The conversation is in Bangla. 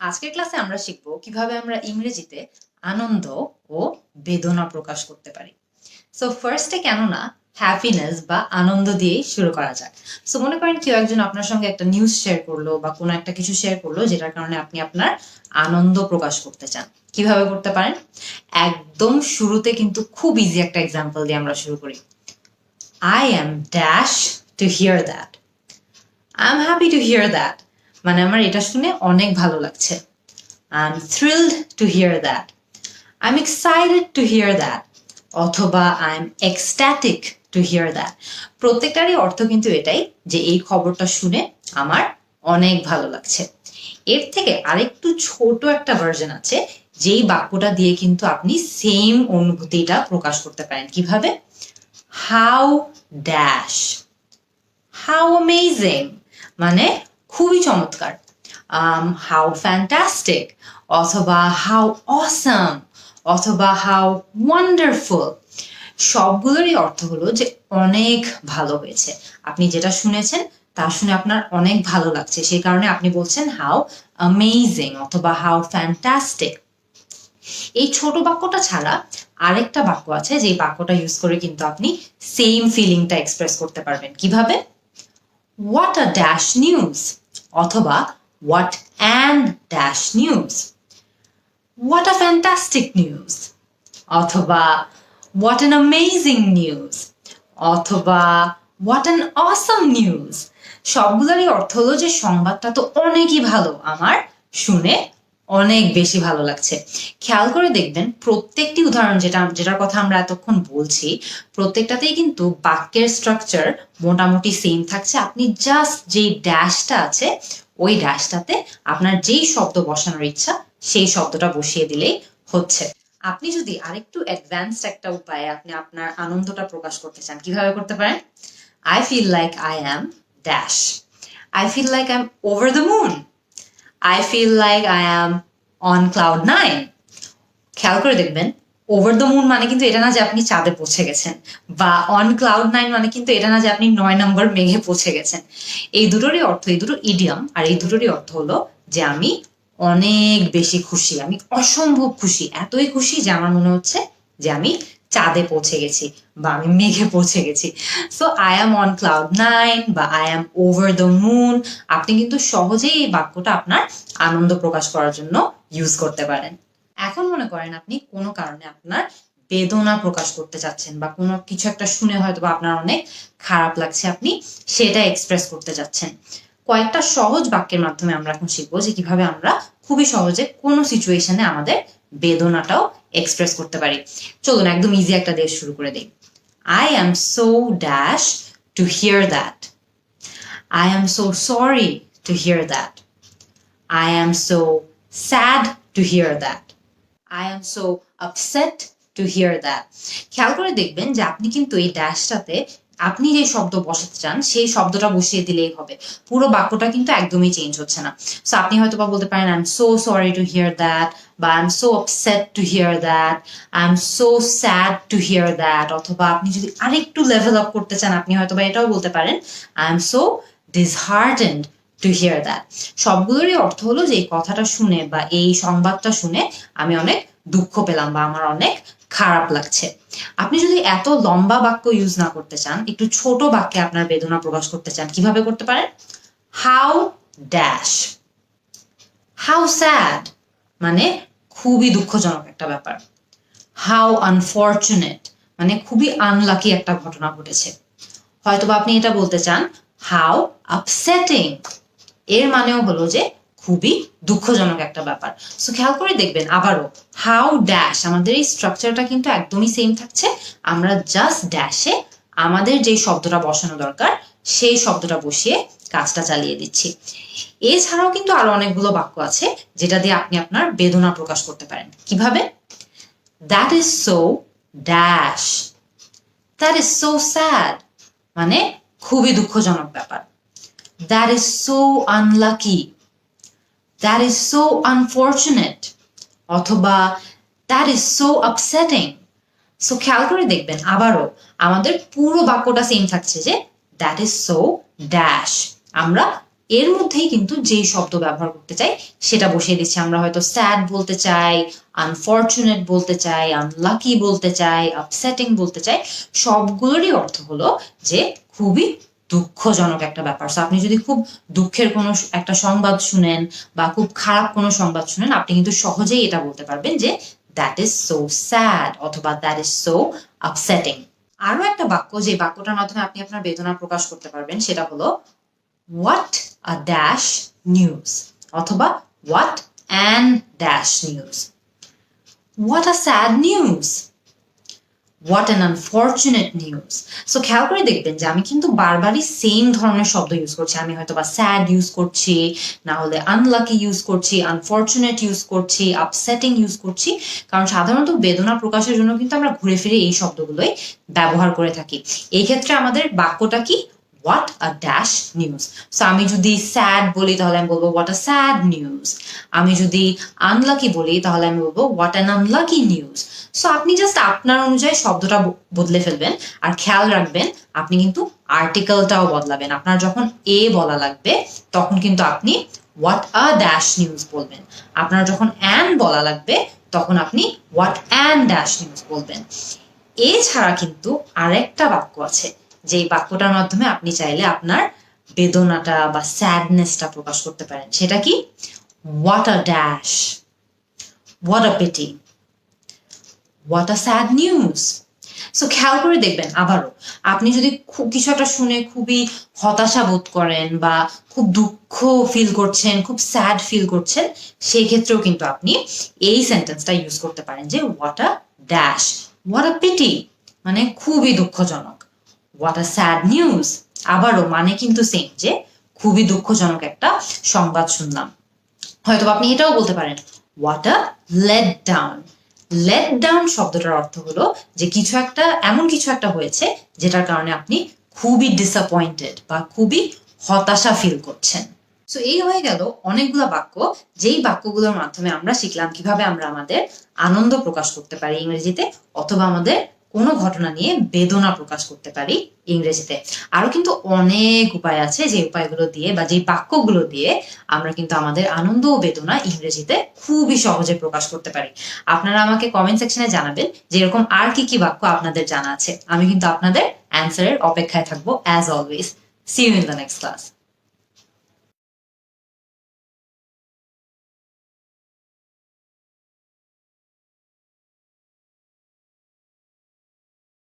আজকের ক্লাসে আমরা শিখব কীভাবে আমরা ইংরেজিতে আনন্দ ও বেদনা প্রকাশ করতে পারি। সো ফার্স্টে কেননা হ্যাপিনেস বা আনন্দ দিয়েই শুরু করা যাক। সো মনে করেন কেউ একজন আপনার সঙ্গে একটা নিউজ শেয়ার করল বা কোনো একটা কিছু শেয়ার করল যেটার কারণে আপনি আপনার আনন্দ প্রকাশ করতে চান। কীভাবে করতে পারেন? একদম শুরুতে কিন্তু খুব ইজি একটা এক্সাম্পল দিয়ে আমরা শুরু করি। I am dash to hear that I am happy to hear that মানে আমার এটা শুনে অনেক ভালো লাগছে। I am thrilled to hear that I am excited to hear that অথবা I am ecstatic to hear that প্রত্যেকটারই অর্থ কিন্তু এটাই যে এই খবরটা শুনে আমার অনেক ভালো লাগছে। এর থেকে আরেকটু ছোট একটা ভার্জন আছে, যেই বাক্যটা দিয়ে কিন্তু আপনি সেম অনুভূতিটা প্রকাশ করতে পারেন। কীভাবে? হাউ ড্যাশ হাউ অ্যামেজিং মানে খুবই চমৎকার। হাউ ফ্যান্টাস্টিক অথবা হাউ অসাম অথবা হাউ ওয়ান্ডারফুল সবগুলোরই অর্থ হলো যে অনেক ভালো হয়েছে। আপনি যেটা শুনেছেন, তা শুনে আপনার অনেক ভালো লাগছে। সেই কারণে আপনি বলছেন হাউ অ্যামেজিং অথবা হাউ ফ্যান্টাস্টিক এই ছোট বাক্যটা ছাড়া আরেকটা বাক্য আছে যে বাক্যটা ইউজ করে কিন্তু আপনি সেম ফিলিংটা এক্সপ্রেস করতে পারবেন। কীভাবে? হোয়াট আ ড্যাশ নিউজ অথবা what and dash news what a fantastic news অথবা হোয়াট অ্যান অ্যামেজিং নিউজ অথবা হোয়াট অ্যান অসম নিউজ সবগুলোরই অর্থ হলো যে সংবাদটা তো অনেকই ভালো, আমার শুনে অনেক বেশি ভালো লাগছে। খেয়াল করে দেখবেন, প্রত্যেকটি উদাহরণ যেটা, যেটার কথা আমরা এতক্ষণ বলছি, প্রত্যেকটাতেই কিন্তু বাক্যের স্ট্রাকচার মোটামুটি সেম থাকছে। আপনি জাস্ট যেই ড্যাশটা আছে, ওই ড্যাশটাতে আপনার যেই শব্দ বসানোর ইচ্ছা, সেই শব্দটা বসিয়ে দিলেই হচ্ছে। আপনি যদি আরেকটু অ্যাডভান্সড একটা উপায়ে আপনি আপনার আনন্দটা প্রকাশ করতে চান, কীভাবে করতে পারেন? I feel like I am dash I feel like I am over the moon I feel like I am on cloud nine খেয়াল করে দেখবেন ওভার দ্য মুন মানে কিন্তু এটা না যে আপনি চাঁদে পৌঁছে গেছেন, বা অন ক্লাউড নাইন মানে কিন্তু এটা না যে আপনি নয় নম্বর মেঘে পৌঁছে গেছেন। এই দুটোরই অর্থ, এই দুটো ইডিয়াম আর এই দুটোরই অর্থ হলো যে আমি অনেক বেশি খুশি, আমি অসম্ভব খুশি, এতই খুশি যে আমার মনে হচ্ছে যে আমি চাঁদে পৌঁছে গেছি, বা আমি মেঘে পৌঁছে গেছি। So I am on cloud nine বা I am over the moon আপনি কিন্তু সহজেই এই বাক্যটা আপনার আনন্দ প্রকাশ করার জন্য ইউজ করতে পারেন। এখন মনে করেন আপনি কোনো কারণে আপনার বেদনা প্রকাশ করতে চাচ্ছেন বা কোনো কিছু একটা শুনে হয়তো বা আপনার অনেক খারাপ লাগছে, আপনি সেটা এক্সপ্রেস করতে যাচ্ছেন। কয়েকটা সহজ বাক্যের মাধ্যমে আমরা এখন শিখব যে কীভাবে আমরা খুবই সহজে কোনো সিচুয়েশনে আমাদের বেদনাটাও এক্সপ্রেস করতে পারি। চলুন একদম ইজি একটা দিয়ে শুরু করে দিই। I am so dash to hear that I am so sorry to hear that I am so sad to hear that I am so upset to hear that খেয়াল করে দেখবেন যে আপনি কিন্তু এই ড্যাশটাতে আপনি যে শব্দ বসাতে চান, সেই শব্দটা বসিয়ে দিলেই হবে। পুরো বাক্যটা কিন্তু একদমই চেঞ্জ হচ্ছে না। সো আপনি হয়তো বা বলতে পারেন I am so sorry to hear that বা I am so upset to hear that I am so sad to hear that অথবা আপনি যদি আরেকটু লেভেল আপ করতে চান, আপনি হয়তো বা এটাও বলতে পারেন I am so disheartened to hear that সবগুলোরই অর্থ হলো যে এই কথাটা শুনে বা এই সংবাদটা শুনে আমি অনেক দুঃখ পেলাম বা আমার অনেক খারাপ লাগছে। আপনি যদি এত লম্বা বাক্য ইউজ না করতে চান, একটু ছোট বাক্যে আপনার বেদনা প্রকাশ করতে চান, কীভাবে করতে পারেন? হাউ ড্যাশ হাউ স্যাড মানে খুবই দুঃখজনক একটা ব্যাপার। হাউ আনফর্চুনেট মানে খুবই আনলাকি একটা ঘটনা ঘটেছে। হয়তোবা আপনি এটা বলতে চান হাউ আপসেটিং এর মানেও হলো যে খুবই দুঃখজনক একটা ব্যাপার। সো খেয়াল করে দেখবেন আবারও হাউ ড্যাশ আমাদের এই স্ট্রাকচারটা কিন্তু একদমই সেম থাকছে। আমরা জাস্ট ড্যাশে আমাদের যে শব্দটা বসানো দরকার, সেই শব্দটা বসিয়ে কাজটা চালিয়ে দিচ্ছি। এছাড়াও কিন্তু আরও অনেকগুলো বাক্য আছে, যেটা দিয়ে আপনি আপনার বেদনা প্রকাশ করতে পারেন। কীভাবে? That is so dash that is so sad মানে খুবই দুঃখজনক ব্যাপার। That is so unlucky that is so unfortunate অথবা that is so upsetting so খেয়াল করে দেখবেন আবারও, আমাদের পুরো বাক্যটা সেম থাকছে যে দ্যাট ইজ সো ড্যাশ আমরা এর মধ্যেই কিন্তু যেই শব্দ ব্যবহার করতে চাই, সেটা বসিয়ে দিচ্ছি। আমরা হয়তো স্যাড বলতে চাই আনফর্চুনেট বলতে চাই আনলাকি বলতে চাই আপসেটিং বলতে চাই। সবগুলোরই অর্থ হলো যে, খুবই দুঃখজনক একটা ব্যাপার। সো আপনি যদি খুব দুঃখের কোনো একটা সংবাদ শুনেন বা খুব খারাপ কোনো সংবাদ শুনেন, আপনি কিন্তু সহজেই এটা বলতে পারবেন যে দ্যাট ইজ সো স্যাড অথবা দ্যাট ইজ সো আপসেটিং আরও একটা বাক্য, যে বাক্যটার মাধ্যমে আপনি আপনার বেদনা প্রকাশ করতে পারবেন, সেটা হলো হোয়াট আ ড্যাশ নিউজ অথবা what and dash news what a sad news what an unfortunate news so খেয়াল করে দেখবেন যে আমি কিন্তু বারবারই সেম ধরনের শব্দ ইউজ করছি। আমি হয়তো বা স্যাড ইউজ করছি, না হলে আনলাকি ইউজ করছি আনফর্চুনেট ইউজ করছি আপসেটিং ইউজ করছি। কারণ সাধারণত বেদনা প্রকাশের জন্য কিন্তু আমরা ঘুরে ফিরে এই শব্দগুলোই ব্যবহার করে থাকি। এই ক্ষেত্রে আমাদের বাক্যটা কি? What a dash news so আমি যদি স্যাড বলি, তাহলে আমি বলব হোয়াট আ স্যাড নিউজ আমি যদি আনলাকি বলি, তাহলে আমি বলব what an unlucky news so আপনি জাস্ট আপনার অনুযায়ী শব্দটা বদলে ফেলবেন আর খেয়াল রাখবেন, আপনি কিন্তু আর্টিকেলটাও বদলাবেন। আপনার যখন এ বলা লাগবে, তখন কিন্তু আপনি হোয়াট আ ড্যাশ নিউজ বলবেন। আপনার যখন অ্যান বলা লাগবে, তখন আপনি হোয়াট অ্যান ড্যাশ নিউজ বলবেন। এছাড়া কিন্তু আরেকটা বাক্য আছে। যেই বাক্যটার মাধ্যমে আপনি চাইলে আপনার বেদনাটা বা স্যাডনেসটা প্রকাশ করতে পারেন। সেটা কি? What a dash what a pity what a sad news so খেয়াল করে দেখবেন আবারও, আপনি যদি খুব কিছু একটা শুনে খুবই হতাশা বোধ করেন বা খুব দুঃখ ফিল করছেন, খুব স্যাড ফিল করছেন, সেই ক্ষেত্রেও কিন্তু আপনি এই সেন্টেন্সটা ইউজ করতে পারেন যে what a dash what a pity মানে খুবই দুঃখজনক। হোয়াট আ স্যাড নিউজ আবারও মানে কিন্তু সেম যে খুবই দুঃখজনক একটা সংবাদ শুনলাম। হয়তো আপনি এটাও বলতে পারেন। What a let down let down শব্দটার অর্থ হলো যে কিছু একটা, এমন কিছু একটা হয়েছে যেটার কারণে আপনি খুবই ডিসঅ্যাপয়েন্টেড বা খুবই হতাশা ফিল করছেন। সো এই হয়ে গেল অনেকগুলো বাক্য। যেই বাক্যগুলোর মাধ্যমে আমরা শিখলাম কীভাবে আমরা আমাদের আনন্দ প্রকাশ করতে পারি ইংরেজিতে, অথবা আমাদের কোনো ঘটনা নিয়ে বেদনা প্রকাশ করতে পারি ইংরেজিতে। আরও কিন্তু অনেক উপায় আছে যে উপায়গুলো দিয়ে বা যে বাক্যগুলো দিয়ে আমরা কিন্তু আমাদের আনন্দ ও বেদনা ইংরেজিতে খুবই সহজে প্রকাশ করতে পারি। আপনারা আমাকে কমেন্ট সেকশনে জানাবেন যে এরকম আর কি কি বাক্য আপনাদের জানা আছে। আমি কিন্তু আপনাদের অ্যান্সারের অপেক্ষায় থাকব as always see you in the next class